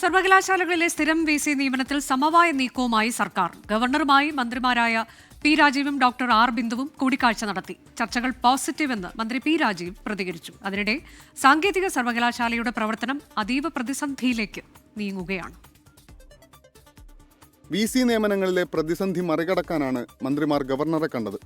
സർവകലാശാലകളിലെ സ്ഥിരം V C നിയമനത്തിൽ സമവായ നീക്കവുമായി സർക്കാർ. ഗവർണറുമായി മന്ത്രിമാരായ പി രാജീവും ഡോക്ടർ ആർ ബിന്ദുവും കൂടിക്കാഴ്ച നടത്തി. ചർച്ചകൾ പോസിറ്റീവ് എന്ന് മന്ത്രി പി രാജീവ് പ്രതികരിച്ചു. അതിനിടെ സാങ്കേതിക സർവകലാശാലയുടെ പ്രവർത്തനം അതീവ പ്രതിസന്ധിയിലേക്ക് നീങ്ങുകയാണ്. വി സി നിയമനങ്ങളിലെ പ്രതിസന്ധി മറികടക്കാനാണ് മന്ത്രിമാർ ഗവർണറെ കണ്ടത്.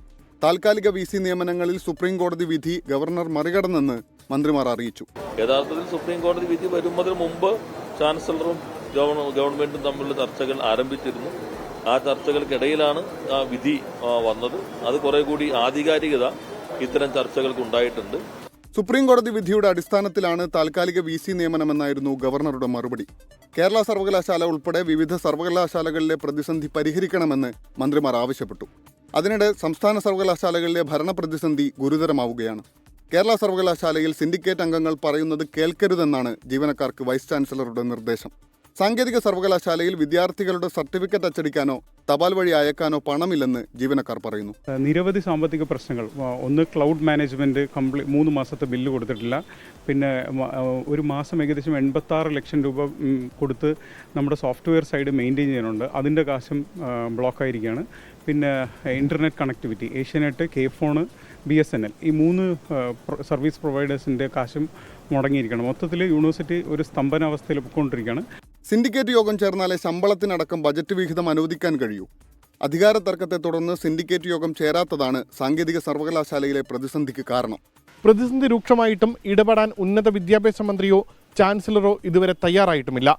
താൽക്കാലിക വി സി നിയമനങ്ങളിൽ സുപ്രീം കോടതി വിധി ഗവർണർ മറികടന്നെന്ന് മന്ത്രിമാർ അറിയിച്ചു. യഥാർത്ഥത്തിൽ സുപ്രീം കോടതി വിധി വരുന്നതിന് മുമ്പ് ചാൻസലറും ഗവ- ഗവൺമെന്റും തമ്മിലുള്ള ചർച്ചകൾ ആരംഭിച്ചിരുന്നു. ആ ചർച്ചകൾക്കിടയിലാണ് ആ വിധി വന്നത്. അത് കുറെ കൂടി ആധികാരികത ഇത്തരം ചർച്ചകൾക്ക് ഉണ്ടായിട്ടുണ്ട് സുപ്രീം കോടതി വിധിയുടെ അടിസ്ഥാനത്തിലാണ് താൽക്കാലിക വി സി നിയമനമെന്നായിരുന്നു ഗവർണറുടെ മറുപടി. കേരള സർവകലാശാല ഉൾപ്പെടെ വിവിധ സർവകലാശാലകളിലെ പ്രതിസന്ധി പരിഹരിക്കണമെന്ന് മന്ത്രിമാർ ആവശ്യപ്പെട്ടു. അതിനിടെ സംസ്ഥാന സർവകലാശാലകളിലെ ഭരണ പ്രതിസന്ധി ഗുരുതരമാവുകയാണ്. കേരള സർവകലാശാലയിൽ സിൻഡിക്കേറ്റ് അംഗങ്ങൾ പറയുന്നത് കേൾക്കരുതെന്നാണ് ജീവനക്കാർക്ക് വൈസ് ചാൻസലറുടെ നിർദ്ദേശം. സാങ്കേതിക സർവകലാശാലയിൽ വിദ്യാർത്ഥികളുടെ സർട്ടിഫിക്കറ്റ് അച്ചടിക്കാനോ തപാൽ വഴി അയക്കാനോ പണമില്ലെന്ന് ജീവനക്കാർ പറയുന്നു. നിരവധി സാമ്പത്തിക പ്രശ്നങ്ങൾ. ഒന്ന് ക്ലൗഡ് മാനേജ്മെന്റ് കംപ്ലീ മൂന്ന് മാസത്തെ ബില്ല് കൊടുത്തിട്ടില്ല. പിന്നെ ഒരു മാസം ഏകദേശം എൺപത്താറ് ലക്ഷം രൂപ കൊടുത്ത് നമ്മുടെ സോഫ്റ്റ്വെയർ സൈഡ് മെയിന്റെയിൻ ചെയ്യാനുണ്ട്. അതിന്റെ കാശും ബ്ലോക്കായിരിക്കുകയാണ് പിന്നെ internet connectivity Asianet K Fon B S N L ഈ മൂന്ന് സർവീസ് പ്രൊവൈഡേഴ്സിന്റെ കാശും മുടങ്ങിയിരിക്കണം മൊത്തത്തിൽ യൂണിവേഴ്സിറ്റി ഒരു സ്തംഭനാവസ്ഥയിൽ പോയിക്കൊണ്ടിരിക്കുകയാണ്. സിൻഡിക്കേറ്റ് യോഗം ചേർന്നാലേ ശമ്പളത്തിനടക്കം ബജറ്റ് വിഹിതം അനുവദിക്കാൻ കഴിയൂ. അധികാര തർക്കത്തെ തുടർന്ന് സിൻഡിക്കേറ്റ് യോഗം ചേരാത്തതാണ് സാങ്കേതിക സർവകലാശാലയിലെ പ്രതിസന്ധിക്ക് കാരണം. പ്രതിസന്ധി രൂക്ഷമായിട്ടും ഇടപെടാൻ ഉന്നത വിദ്യാഭ്യാസ മന്ത്രിയോ ചാൻസലറോ ഇതുവരെ തയ്യാറായിട്ടുമില്ല.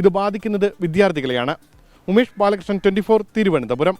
ഇത് ബാധിക്കുന്നത് വിദ്യാർത്ഥികളെയാണ്. ഉമേഷ് ബാലകൃഷ്ണൻ ട്വന്റി തിരുവനന്തപുരം.